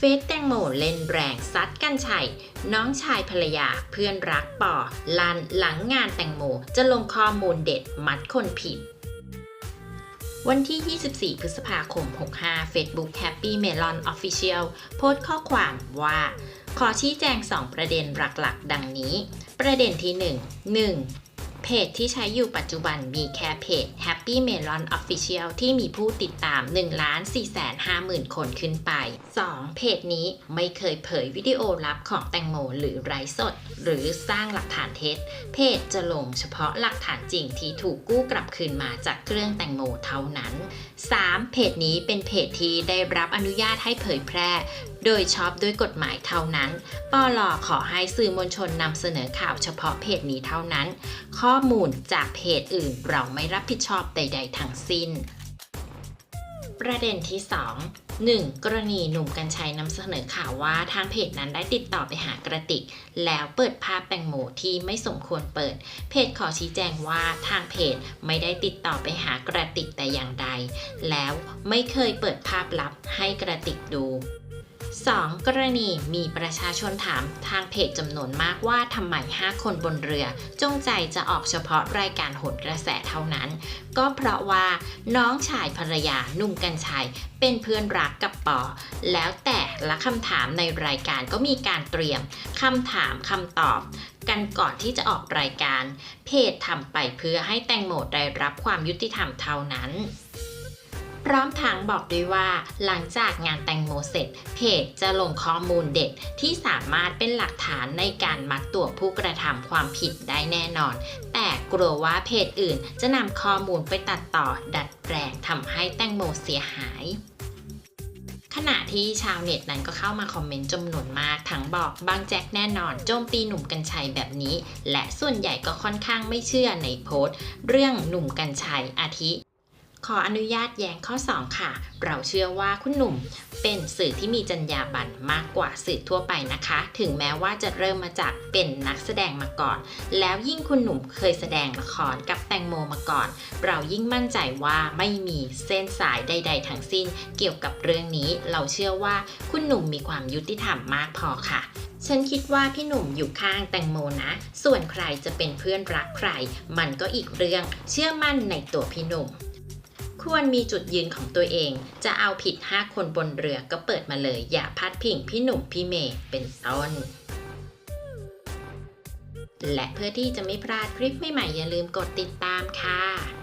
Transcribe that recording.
เฟซแตงโมเล่นแรงซัดกันชัย น้องชายภรรยาเพื่อนรักป่อลันหลังงานแตงโมจะลงข้อมูลเด็ดมัดคนผิด วันที่ 24 พฤษภาคม 65 Facebook Happy Melon Official โพสต์ข้อความว่า ขอชี้แจง 2 ประเด็นหลักๆ ดังนี้ ประเด็นที่ 1 1 เพจที่ใช้อยู่ปัจจุบันมีแค่เพจ Happy Melon Official ที่มีผู้ติดตาม1 4 5 0 0 0 0 คนขึ้นไป 2. เพจนี้ไม่เคยเผยวิดีโอลับของแตงโมหรือไร้สด หรือสร้างหลักฐานเท็จ เพจจะลงเฉพาะหลักฐานจริงที่ถูกกู้กลับคืนมาจากเครื่องแตงโมเท่านั้น 3. เพจนี้เป็นเพจที่ได้รับอนุญาตให้เผยแพร่ โดยชอบด้วยกฎหมายเท่านั้น ปลอขอให้สื่อมวลชนนำเสนอข่าวเฉพาะเพจนี้เท่านั้น ข้อมูลจากเพจอื่นเราไม่รับผิดชอบใด ๆ ทั้งสิ้น ประเด็นที่ 2 1. กรณีหนุ่มกัญชัยนำเสนอข่าวว่าทางเพจนั้นได้ติดต่อไปหากระติก แล้วเปิดภาพแตงโมที่ไม่สมควรเปิด เพจขอชี้แจงว่าทางเพจไม่ได้ติดต่อไปหากระติกแต่อย่างใด แล้วไม่เคยเปิดภาพลับให้กระติกดู 2. กรณีมีประชาชนถามทางเพจจำนวนมากว่าทำไม 5 คนบนเรือ จงใจจะออกเฉพาะรายการโหนกระแสเท่านั้น ก็เพราะว่าน้องชายภรรยาหนุ่มกัญชัย เป็นเพื่อนรักกับปอ แล้วแต่ละคำถามในรายการก็มีการเตรียมคำถามคำตอบกันก่อนที่จะออกรายการ เพจทำไปเพื่อให้แตงโมได้รับความยุติธรรมเท่านั้น พร้อมทั้งบอกด้วยว่าหลังจากงานแตงโมเสร็จ เพจจะลงข้อมูลเด็ดที่สามารถเป็นหลักฐานในการมัดตัวผู้กระทำความผิดได้แน่นอน แต่กลัวว่าเพจอื่นจะนำข้อมูลไปตัดต่อดัดแปลงทำให้แตงโมเสียหายขณะที่ชาวเน็ตนั้นก็เข้ามาคอมเมนต์จำนวนมาก ทั้งบอกบางแจ็คแน่นอนโจมตีหนุ่มกัญชัยแบบนี้ และส่วนใหญ่ก็ค่อนข้างไม่เชื่อในโพสต์ เรื่องหนุ่มกัญชัยอาทิ ขออนุญาตแย้งข้อ 2 ค่ะ เราเชื่อว่าคุณหนุ่มเป็นสื่อที่มีจรรยาบรรณมากกว่าสื่อทั่วไปนะคะ ถึงแม้ว่าจะเริ่มมาจากเป็นนักแสดงมาก่อน แล้วยิ่งคุณหนุ่มเคยแสดงละครกับแตงโมมาก่อน เรายิ่งมั่นใจว่าไม่มีเส้นสายใด ๆ ทั้งสิ้น เกี่ยวกับเรื่องนี้ เราเชื่อว่าคุณหนุ่มมีความยุติธรรมมากพอค่ะฉันคิดว่าพี่หนุ่มอยู่ข้างแตงโมนะ ส่วนใครจะเป็นเพื่อนรักใคร มันก็อีกเรื่อง เชื่อมั่นในตัวพี่หนุ่ม ควรมีจุดยืนของตัวเอง จะเอาผิด 5 คนบนเรือก็เปิดมาเลย อย่าพัดพิงพี่หนุ่มพี่เมย์เป็นต้น และเพื่อที่จะไม่พลาดคลิปใหม่ๆอย่าลืมกดติดตามค่ะ